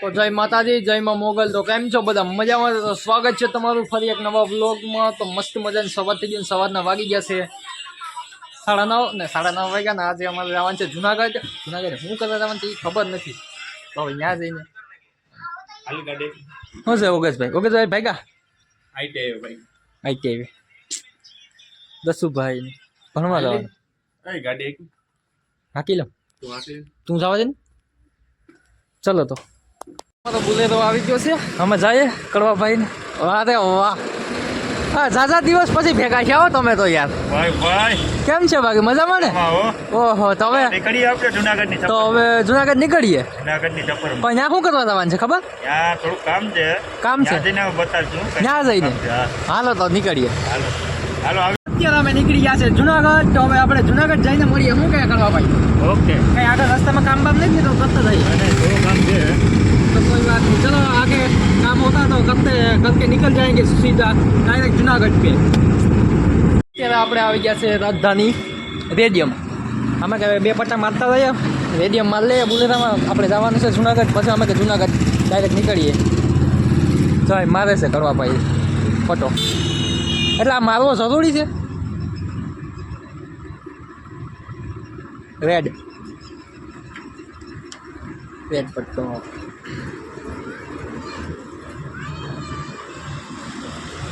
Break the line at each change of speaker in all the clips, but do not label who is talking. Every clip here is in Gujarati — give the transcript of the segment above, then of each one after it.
તો જય માતાજી જય માં મોગલ તો કેમ છો બધા મજામાં તો સ્વાગત છે તમારું ફરી એક નવા બ્લોગમાં તો મસ્ત મજાની સવાર થઈ ગઈ સવારના વાગી ગયા છે સાડા નવ ને સાડા નવ વાગ્યા ને આજે અમારે જવાનું છે જુનાગઢ જુનાગઢ હું કરવા જવાનું છે એ ખબર નથી તો ત્યાં જઈને શું છે ઓગેશભાઈ ઓગેશભાઈ ભાઈ કા
આઈટીઆઈ ભાઈ
આઈટીઆઈ દસુભાઈ ભણવા જવાનું હાકી લઉં
તું
જવા દે ને ચલો તો બુલેરો આવી ગયો છે અમે જઈએ કડવાભાઈ અરે વાહ હા ઝાઝા દિવસ પછી ભેગા થયા હો તમે તો યાર
ભાઈ ભાઈ
કેમ છે બાકી મજામાં ને ઓહો તો હવે
નીકળીએ આપણે જુનાગઢ ની
તો હવે જુનાગઢ નીકળીએ
જુનાગઢ ની ચપર
પણ ત્યાં શું કરવા જવાનું છે ખબર
યાર થોડું કામ છે
કામ છે
જઈને બતાવજો
ત્યાં જઈને હાલો તો નીકળીએ
હાલો હાલો
અત્યારે અમે નીકળી ગયા છે જુનાગઢ તો હવે આપણે જુનાગઢ જઈને મળીએ શું કઈ કરવા ભાઈ
ઓકે
કઈ આગળ રસ્તામાં કામ બામ નહીં તો કરતા જઈએ
કામ છે
कोई बात नहीं चलो आगे काम होता तो करते करके निकल जाएंगे सीधा डायरेक्ट जूनागढ़ पे અત્યારે આપણે આવી ગયા છે રાજધાની રેડિયમ અમે કે બે પટ્ટા મારતા રહીએ રેડિયમ રેડિયમમાં લઈએ બુલેરામાં આપણે જવાનું છે જુનાગઢ પછી અમે કે જુનાગઢ ડાયરેક્ટ નીકળીએ જાય મારે છે કરવા ભાઈ ફોટો એટલે આ મારવો જરૂરી છે રેડ રેડ પટ્ટો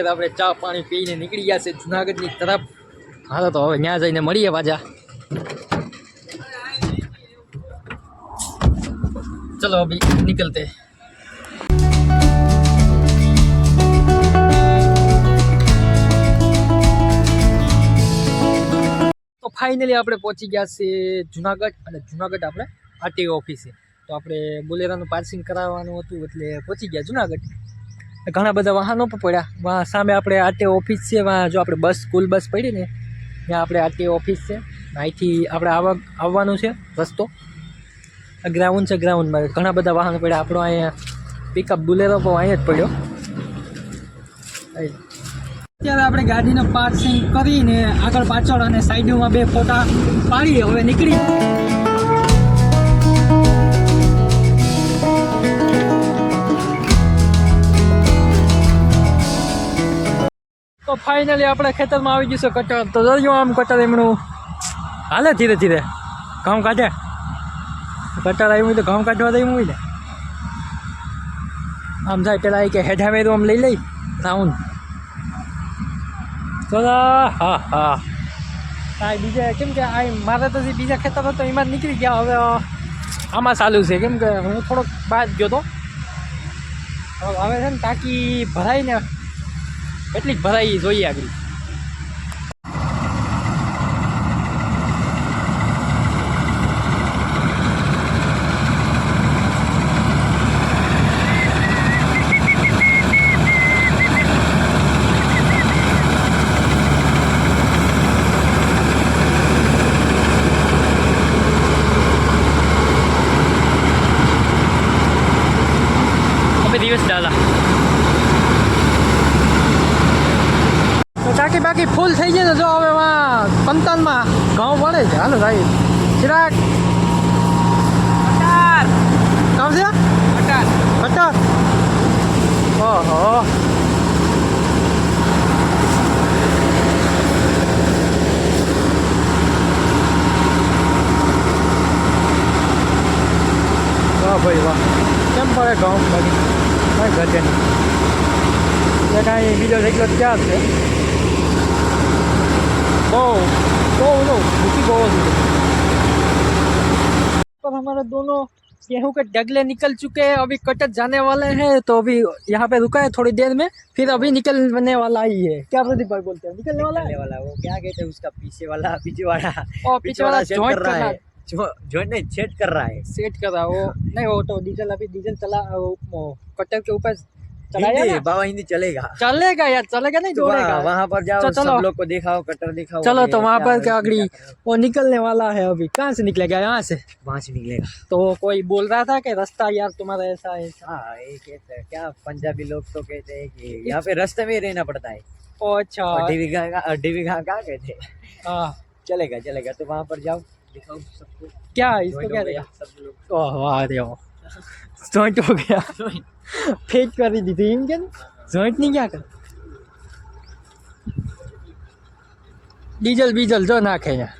અત્યારે આપણે ચા પાણી પીને નીકળી ગયા છે જુનાગઢની તરફ હાલો તો હવે ત્યાં જઈને મળીએ પાછા ચલો અભી નીકળતે ફાઇનલી આપણે પહોંચી ગયા છે જુનાગઢ અને જુનાગઢ આપણે આરટીઓ ઓફિસે તો આપણે બોલેરાનું પાર્સિંગ કરાવવાનું હતું એટલે પહોંચી ગયા જુનાગઢ ઘણા બધા વાહનો પણ પડ્યા વાહ સામે આપણે આરટીઓ ઓફિસ છે વાં જો આપણે બસ સ્કૂલ બસ પડી ને ત્યાં આપણે આરટીઓ ઓફિસ છે અહીંથી આપણે આવવા આવવાનું છે રસ્તો ગ્રાઉન્ડ છે ગ્રાઉન્ડમાં ઘણા બધા વાહનો પડ્યા આપણો અહીંયા પિકઅપ બુલેરો પણ અહીંયા જ પડ્યો અત્યારે આપણે ગાડીને પાર્સિંગ કરીને આગળ પાછળ અને સાઈડમાં બે ફોટા પાડી હવે નીકળી તો ફાઇનલી આપણે ખેતરમાં આવી જઈશું કટર તો જોજો આમ કટર એમનું હાલે ધીરે ધીરે ઘઉં કાઢે કટર આવ્યું તો ઘઉં કાઢવા દઈ મૂવી ને આમ જાય પેલા કે હેઠાવે તો આમ લઈ લઈ સાઉન્ડ તો હા હા આ બીજા કેમ કે આ મારે તો બીજા ખેતર હતો એમાં નીકળી ગયા હવે આમાં ચાલુ છે કેમ કે હું થોડોક બહાર ગયો હતો હવે છે ને ટાંકી ભરાઈને એટલી જ ભરાઈ જોઈએ આગળ ટાંકી બાકી ફૂલ થઈ ગઈ ને જો હવે એમાં પંતનમાં ઘઉં પડે છે હાલો ભાઈ ચિરાગ કામ છે અટાર ઓહો વાહ ભાઈ વાહ કેમ પડે ઘઉં બાકી કાંઈ ઘટે નહીં કાંઈ બીજો જેટલો ક્યાં છે पर हमारे दोनों गेहूं के डगले निकल चुके हैं अभी कटक जाने वाले हैं तो अभी यहाँ पे रुका है थोड़ी देर में फिर अभी निकलने वाला ही है क्या प्रदीप भाई बोलते हैं निकलने वाला निकलने
वाला वो क्या कहते हैं उसका पीछे वाला पीछे वाला
और पीछे वाला जॉइंट
कर रहा है जॉइंट नहीं सेट कर रहा है
सेट कर रहा है वो नहीं वो तो डीजल अभी डीजल चला कटक के ऊपर
हिंदी बाबा हिंदी चलेगा
चलेगा यार चलेगा नहीं
जोड़ेगा वहाँ पर जाओ सब लोग को दिखाओ कटर दिखाओ
चलो तो वहाँ पर क्या
अगड़ी
वो निकलने वाला है अभी कहाँ से निकलेगा यहाँ से
वहाँ से निकलेगा
तो कोई बोल रहा था कि रास्ता यार तुम्हारा ऐसा है
हाँ, तो क्या पंजाबी लोग तो कहते हैं कि यहाँ पे रास्ते में रहना पड़ता है
अच्छा
अड्डी बीघा का कहते हैं
हाँ।
चलेगा चलेगा तो वहाँ पर जाओ दिखाओ सबको
क्या इसको क्या
सब लोग
वाह वाह ज्वाइंट कर दी थी इनके ज्वाइंट नहीं क्या कर डीजल बीजल जो ना खे यहाँ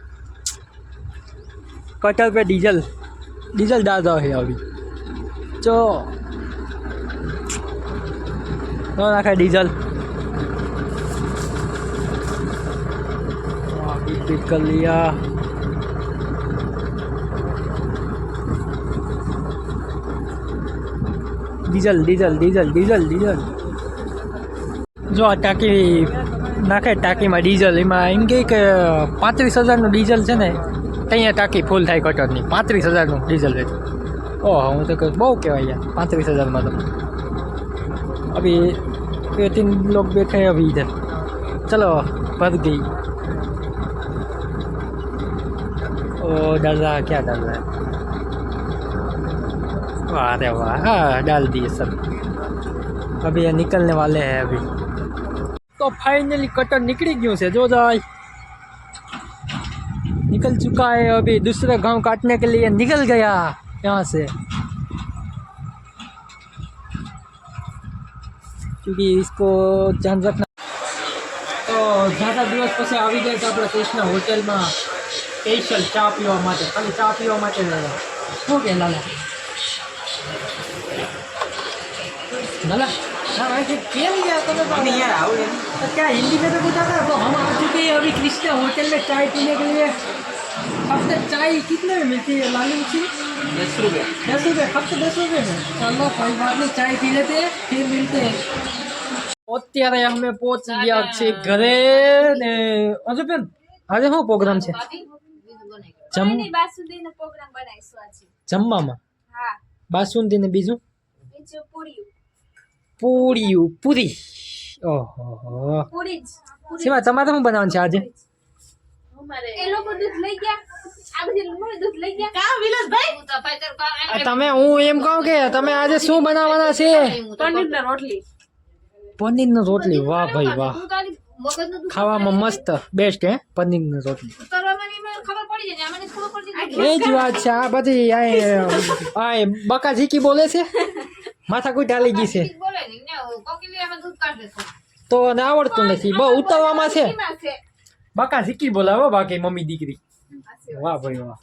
कटर पे डीजल डीजल डाल दो है अभी जो जो ना खे डीजल कर लिया diesel diesel diesel diesel diesel જો આ ટાંકી નાખે ટાંકીમાં ડીઝલ એમાં એમ કહે કે પાંત્રીસ હજારનું ડીઝલ છે ને ત્યાં ટાંકી ફૂલ થાય કટરની પાંત્રીસ હજારનું ડીઝલ રેટ ઓહો હું તો કહું બહુ કહેવાય યાર પાંત્રીस हज़ार तो अभी ये तीन लोग बैठे हैं अभी इधर चलो भर गई ओ डर रहा क्या डर रहा है વા દેવા દલતી સર હવે નીકળને વાલે હે અભી તો ફાઇનલી કટર નીકળી ગયું છે જો જો આ નીકળ ચુકા હે અભી દુસરા ગામ કાટને કે લિયે નીકળ ગયા યહા સે ક્યુકી ઇસકો જાન રખના તો જ્યાદા દિવસ પછી આવી જાયા તો આપણે કૃષ્ણ હોટેલ માં ફેશલ ચા પીવા માટે ચા પીવા માટે શું
બેલા ને नला तो
तो क्या हिंदी में तो पूछा था तो हम आ चुके हैं अभी कृष्णा होटल में चाय पीने के लिए हफ्ते चाय कितने में मिलती है लाली मिर्ची
दस रुपये
दस रुपये हफ्ते तो दस रुपये में चलो कोई बात नहीं चाय पी लेते हैं फिर મિલતે અત્યારે અમે પહોંચી ગયા છે ઘરે ને હજુ બેન આજે શું પ્રોગ્રામ છે જમવામાં બાસુંદી ને બીજું
પૂરી
पुरी
पुडी ओहो पुरी
सेवा તમારે શું બનાવવાનું છે આજે
ઓ મારે એલો ગોદુદ લઈ ગયા આ બજે મોય દૂધ લઈ ગયા કા વિલસ
ભાઈ હું તો ભાઈતર કા તમે હું એમ કહું કે તમે આજે શું બનાવવાના છે
પંદીની રોટલી
પંદીની રોટલી વાહ ભાઈ વાહ
મગજનું દૂધ
ખાવામાં મસ્ત બેસ્ટ હે પંદીની રોટલી
સરમાની મે ખબર પડી જ ને મને છોરો પડી ગઈ
એ જો આ ચા બધી આય આ બકા ઝીકી બોલે છે માથા કોઈ ઢાલી ગઈ છે તો અને આવડતું નથી બહુ ઉતાવવામાં છે બાકા શીખી બોલાવો બાકી મમ્મી દીકરી વાહ ભાઈ વાહ